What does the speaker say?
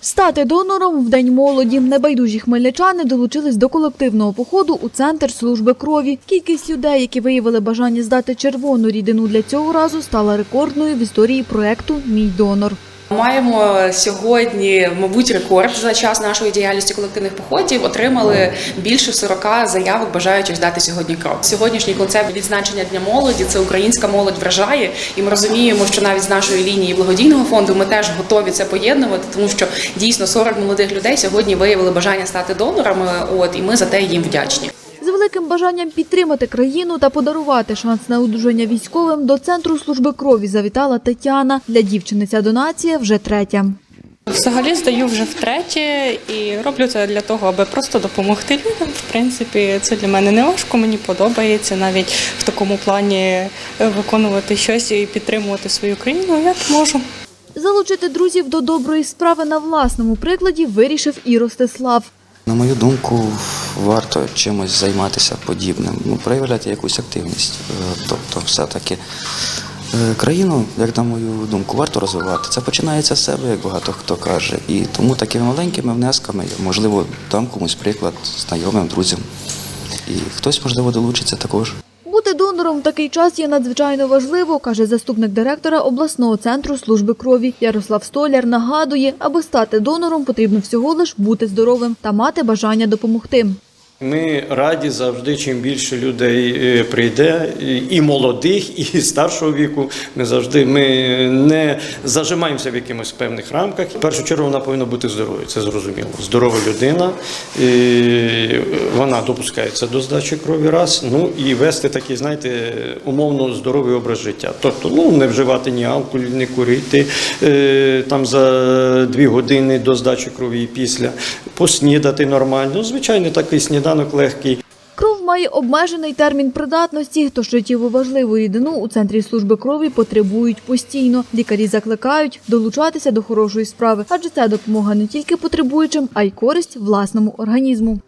Стати донором в День молоді. Небайдужі хмельничани долучились до колективного походу у центр служби крові. Кількість людей, які виявили бажання здати червону рідину для цього разу, стала рекордною в історії проекту Мій донор. Маємо сьогодні, мабуть, рекорд за час нашої діяльності колективних походів. Отримали більше 40 заявок бажаючих здати сьогодні кров. Сьогоднішній концепт відзначення дня молоді це українська молодь вражає, і ми розуміємо, що навіть з нашої лінії благодійного фонду ми теж готові це поєднувати, тому що дійсно 40 молодих людей сьогодні виявили бажання стати донорами. От і ми за те їм вдячні. Великим бажанням підтримати країну та подарувати шанс на одужання військовим до центру служби крові завітала Тетяна. Для дівчини ця донація вже третя. Взагалі здаю вже втретє і роблю це для того, аби просто допомогти людям. В принципі, це для мене не важко, мені подобається навіть в такому плані виконувати щось і підтримувати свою країну. Як можу. Залучити друзів до доброї справи на власному прикладі вирішив і Ростислав. На мою думку, варто чимось займатися подібним, ну, проявляти якусь активність. Е, Тобто, все-таки е, країну, як на мою думку, варто розвивати. Це починається з себе, як багато хто каже. І тому такими маленькими внесками, можливо, дам комусь приклад знайомим, друзям. І хтось, можливо, долучиться також. Бути донором в такий час є надзвичайно важливо, каже заступник директора обласного центру служби крові. Ярослав Столяр нагадує, аби стати донором, потрібно всього лиш бути здоровим та мати бажання допомогти. Ми раді завжди, чим більше людей е, прийде, і- молодих, і старшого віку. Ми завжди ми не зажимаємося в якимось певних рамках. В першу чергу вона повинна бути здоровою. Це зрозуміло. Здорова людина, і вона допускається до здачі крові раз. Ну і вести такий, знаєте, умовно здоровий образ життя. Тобто, ну не вживати ні алкоголь, не курити е, там за дві години до здачі крові і після, поснідати нормально. Ну, Звичайно, такий сніданок легкий. Кров має обмежений термін придатності, тож життєво важливу рідину у центрі служби крові потребують постійно. Лікарі закликають долучатися до хорошої справи, адже це допомога не тільки потребуючим, а й користь власному організму.